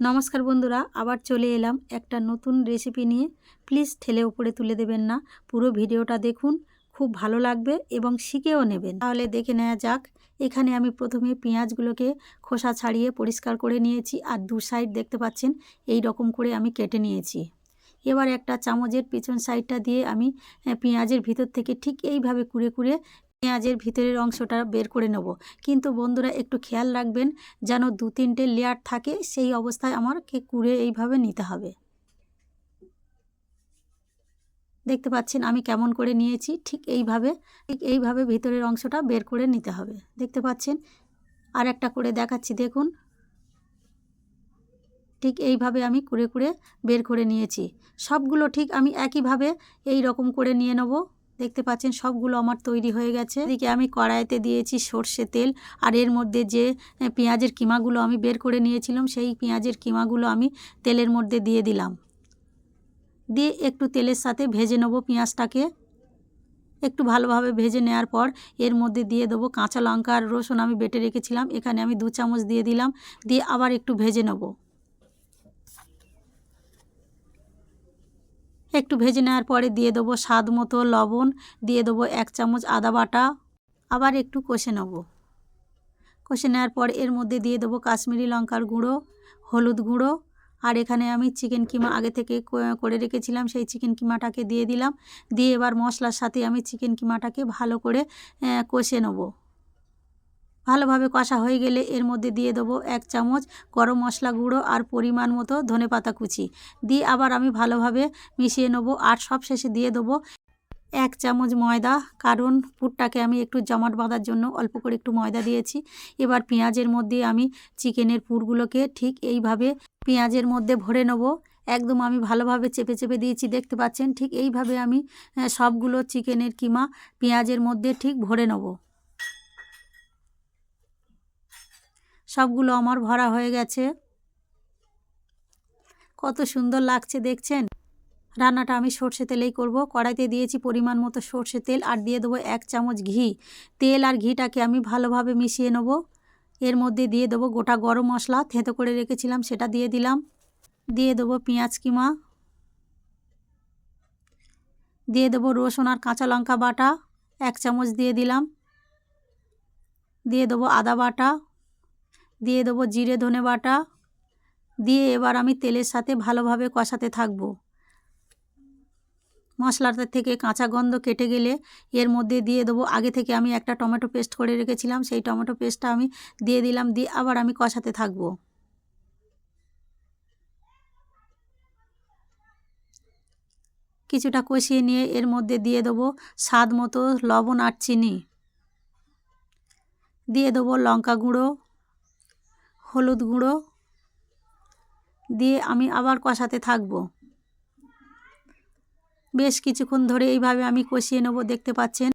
নমস্কার বন্ধুরা, আবার চলে এলাম একটা নতুন রেসিপি নিয়ে। প্লিজ ঠেলে ওপরে তুলে দেবেন না, পুরো ভিডিওটা দেখুন, খুব ভালো লাগবে এবং শিখেও নেবেন। তাহলে দেখে নেওয়া যাক, এখানে আমি প্রথমে পেঁয়াজগুলোকে খোসা ছাড়িয়ে পরিষ্কার করে নিয়েছি আর দু সাইড দেখতে পাচ্ছেন, এই রকম করে আমি কেটে নিয়েছি। এবার একটা চামচের পেছন সাইডটা দিয়ে আমি পেঁয়াজের ভিতর থেকে ঠিক এইভাবে কুড়ে কুড়ে পেঁয়াজের ভিতরের অংশটা বের করে নেব। কিন্তু বন্ধুরা, একটু খেয়াল রাখবেন যেন দু তিনটে লেয়ার থাকে, সেই অবস্থায় আমাকে কুড়ে এইভাবে নিতে হবে। দেখতে পাচ্ছেন, আমি কেমন করে নিয়েছি, ঠিক এইভাবে ঠিক এইভাবে ভিতরের অংশটা বের করে নিতে হবে। দেখতে পাচ্ছেন আর একটা করে দেখাচ্ছি, দেখুন। ঠিক এইভাবে আমি কুড়ে কুড়ে বের করে নিয়েছি। সবগুলো ঠিক আমি একইভাবে এই রকম করে নিয়ে নেব। দেখতে পাচ্ছেন সবগুলো আমার তৈরি হয়ে গেছে। এদিকে আমি কড়াইতে দিয়েছি সর্ষে তেল আর এর মধ্যে যে পেঁয়াজের কিমাগুলো আমি বের করে নিয়েছিলাম, সেই পেঁয়াজের কিমাগুলো আমি তেলের মধ্যে দিয়ে দিলাম। দিয়ে একটু তেলের সাথে ভেজে নেব পেঁয়াজটাকে। একটু ভালোভাবে ভেজে নেওয়ার পর এর মধ্যে দিয়ে দেবো কাঁচা লঙ্কা আর রসুন আমি বেটে রেখেছিলাম। এখানে আমি দু চামচ দিয়ে দিলাম। দিয়ে আবার একটু ভেজে নেব। একটু ভেজে নেওয়ার পরে দিয়ে দেবো স্বাদ মতো লবণ, দিয়ে দেবো এক চামচ আদা বাটা, আবার একটু কষে নেব। কষে নেওয়ার পর এর মধ্যে দিয়ে দেবো কাশ্মীরি লঙ্কার গুঁড়ো, হলুদ গুঁড়ো, আর এখানে আমি চিকেন কিমা আগে থেকে করে রেখেছিলাম, সেই চিকেন কিমাটাকে দিয়ে দিলাম। দিয়ে এবার মশলার সাথে আমি চিকেন কিমাটাকে ভালো করে কষে নেব। ভালোভাবে কষা হয়ে গেলে এর মধ্যে দিয়ে দেবো এক চামচ গরম মশলা গুঁড়ো আর পরিমাণ মতো ধনেপাতা কুচি। দিয়ে আবার আমি ভালোভাবে মিশিয়ে নেব আর সব শেষে দিয়ে দেবো এক চামচ ময়দা, কারণ পুরটাকে আমি একটু জমাট বাঁধার জন্য অল্প করে একটু ময়দা দিয়েছি। এবার পেঁয়াজের মধ্যে আমি চিকেনের পুরগুলোকে ঠিক এইভাবে পেঁয়াজের মধ্যে ভরে নেব। একদম আমি ভালোভাবে চেপে চেপে দিয়েছি, দেখতে পাচ্ছেন? ঠিক এইভাবে আমি সবগুলো চিকেনের কিমা পেঁয়াজের মধ্যে ঠিক ভরে নেব। সবগুলো আমার ভরা হয়ে গেছে। কত সুন্দর লাগছে, দেখছেন? রান্নাটা আমি সর্ষে তেলেই করব। কড়াইতে দিয়েছি পরিমাণ মতো সর্ষে তেল আর দিয়ে দেবো এক চামচ ঘি। তেল আর ঘিটাকে আমি ভালোভাবে মিশিয়ে নেব। এর মধ্যে দিয়ে দেবো গোটা গরম মশলা। থেঁতো করে রেখেছিলাম, সেটা দিয়ে দিলাম। দিয়ে দেবো পেঁয়াজ কিমা। দিয়ে দেবো রসুন আর কাঁচা লঙ্কা বাটা। এক চামচ দিয়ে দিলাম। দিয়ে দেবো আদা বাটা। দিয়ে দেবো জিরে ধনে বাটা। দিয়ে এবার আমি তেলের সাথে ভালোভাবে কষাতে থাকব। মশলাটা থেকে কাঁচা গন্ধ কেটে গেলে এর মধ্যে দিয়ে দেবো। আগে থেকে আমি একটা টমেটো পেস্ট করে রেখেছিলাম, সেই টমেটো পেস্টটা আমি দিয়ে দিলাম, দিয়ে আবার আমি কষাতে থাকব। কিছুটা কষিয়ে নিয়ে এর মধ্যে দিয়ে দেবো স্বাদ মতো লবণ আর চিনি। দিয়ে দেবো লঙ্কা গুঁড়ো। হলুদ গুঁড়ো দিয়ে আমি আবার কষাতে থাকব। বেশ কিছুক্ষণ ধরে এইভাবে আমি কষিয়ে নেব, দেখতে পাচ্ছেন?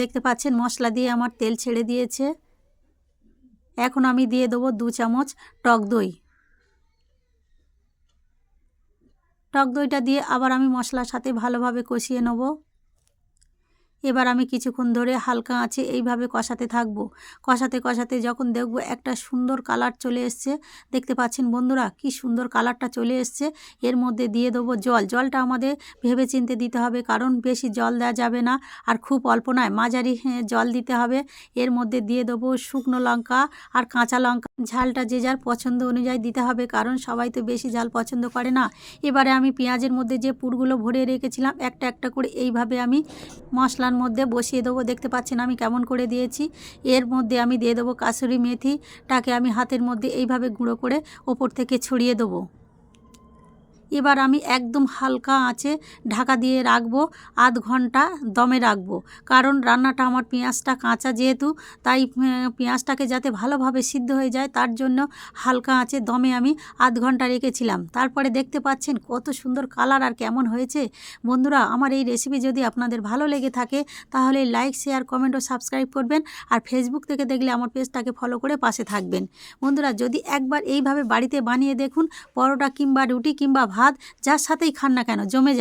দেখতে পাচ্ছেন? মশলা দিয়ে আমার তেল ছেড়ে দিয়েছে। এখন আমি দিয়ে দেবো দু চামচ টক দই। টক দইটা দিয়ে আবার আমি মশলার সাথে ভালোভাবে কষিয়ে নেব। এবার আমি কিছুক্ষণ ধরে হালকা আছে এইভাবে কষাতে থাকব। কষাতে কষাতে যখন দেখব একটা সুন্দর কালার চলে এসছে দেখতে পাচ্ছেন বন্ধুরা কি সুন্দর কালারটা চলে এসছে। এর মধ্যে দিয়ে দেবো জল। জলটা আমাদের ভেবে চিনতে দিতে হবে কারণ বেশি জল দেওয়া যাবে না আর খুব অল্প নয় মাঝারি হ্যাঁ, জল দিতে হবে। এর মধ্যে দিয়ে দেবো শুকনো লঙ্কা আর কাঁচা লঙ্কা। ঝালটা যে যার পছন্দ অনুযায়ী দিতে হবে, কারণ সবাই তো বেশি ঝাল পছন্দ করে না। এবারে আমি পেঁয়াজের মধ্যে যে পুরগুলো ভরে রেখেছিলাম, একটা একটা করে এইভাবে আমি মশলার মধ্যে বসিয়ে দেবো। দেখতে পাচ্ছেন আমি কেমন করে দিয়েছি। এর মধ্যে আমি দিয়ে দেবো কাসুরি মেথিটাকে আমি হাতের মধ্যে এইভাবে গুঁড়ো করে ওপর থেকে ছড়িয়ে দেবো। এবার আমি একদম হালকা আঁচে ঢাকা দিয়ে রাখব, আধ ঘণ্টা দমে রাখব। কারণ রান্নাটা আমার পেঁয়াজটা কাঁচা যেহেতু, তাই পেঁয়াজটাকে যাতে ভালোভাবে সিদ্ধ হয়ে যায়, তার জন্য হালকা আঁচে দমে আমি আধ ঘণ্টা রেখেছিলাম। তারপরে দেখতে পাচ্ছেন কত সুন্দর কালার আর কেমন হয়েছে। বন্ধুরা, আমার এই রেসিপি যদি আপনাদের ভালো লেগে থাকে, তাহলে লাইক শেয়ার কমেন্ট ও সাবস্ক্রাইব করবেন আর ফেসবুক থেকে দেখলে আমার পেজটাকে ফলো করে পাশে থাকবেন। বন্ধুরা, যদি একবার এইভাবে বাড়িতে বানিয়ে দেখুন, পরোটা কিংবা রুটি কিংবা ভাত যার সাথেই খান না কেন জমে যাবে।